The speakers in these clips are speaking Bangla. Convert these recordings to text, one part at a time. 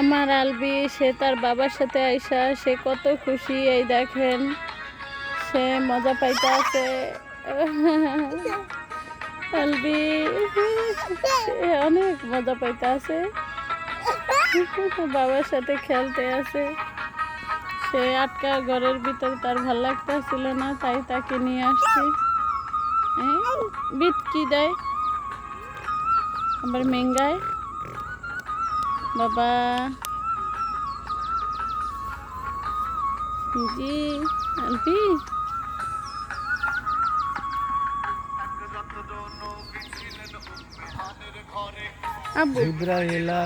আমার আলবি, সে তার বাবার সাথে আইসা, সে কত খুশি, এই দেখেন। সে মজা পাইতে আছে। আলবি, সে অনেক মজা পাইতে আছে। বাবার সাথে খেলতে আছে। সে আটকা ঘরের ভিতর তার ভালো লাগতেছিল না, তাই তাকে নিয়ে আসছি। বিট কি দেয়? আবার মেঙ্গায় বাবা। জি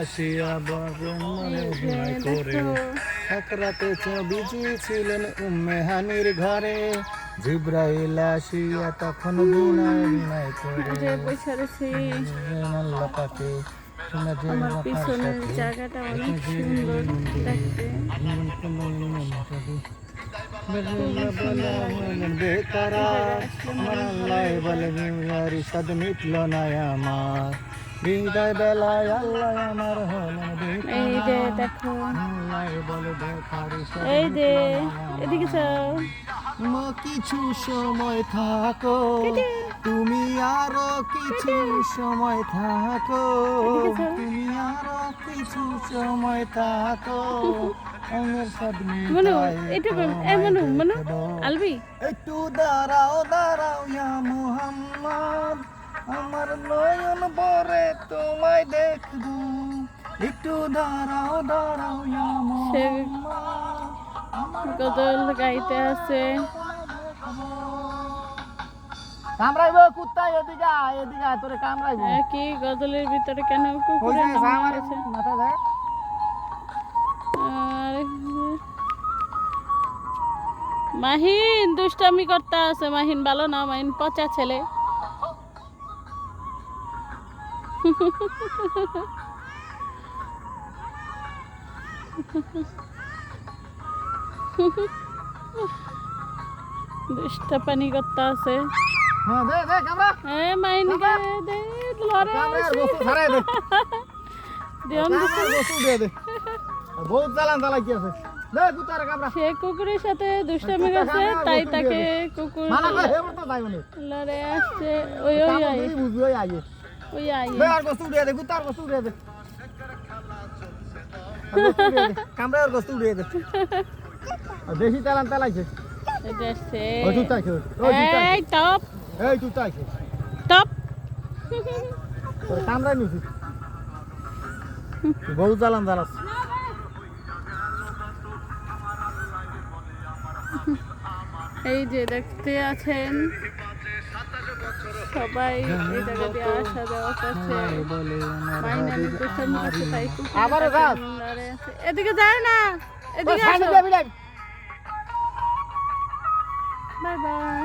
আসিয়া অভিনয় করে রাতে ছিলেন উম্মে হানির ঘরে। জিব্রাইল আসিয়া তখন বিনয় বিনয় করে। বসে আল্লাহ পাকে শোনা যে আমার পিছনের জায়গাটা অনেক সুন্দর দেখতে। বেকারার আমার আল্লাহ বলে সাদ মিটল না আমার। বিদায় বেলায় আল্লাহ আমার হলেন এই যে দেখো। এই যে। এদিকে যাও মা কিছু সময় থাকো তুমি আরও কিছু সময় থাকো তুমি আরও কিছু সময় থাকো। আমার সব মনু এটা এই মনু মনু আলবি। একটু দাঁড়াও দাঁড়াও ইয়া মুহাম্মদ। আমার নয়ন তোমায় দেখব। একটু দাঁড়াও দাঁড়াও সে গজল গাইতে আছে। কামড়াইব কুত্তা এদিকে আয় এদিকে আয় তোরে কামড়াইব। কি গজলের ভিতরে কেন আমার মাথা আর মাহিন দুষ্টামি করতে আছে। মাহিন ভালো না মাহিন পচা ছেলে। দুষ্টা পানি করতে আছে। হ্যাঁ সে কুকুরের সাথে দুষ্টামি করছে তাই তাকে কুকুর মানা লড়ে আসছে। ওই ওই ওই আই। দে আর বস্তু দে কামড়া আর বস্তু দে। দে আর বেশি চালান চালাইছে এটা সে। ওই তুই তাইছে ওই তুই এই টপ। এই তুই তাইছে টপ তোরে নিছি বহুত চালান চালাস এই যে দেখতে আছেন। সবাই এই জায়গা দিয়ে আসা যাওয়া করছে। মাইনা দুষ্টামি করছে তাই এদিকে যায় না এদিকে আসো। Bye bye.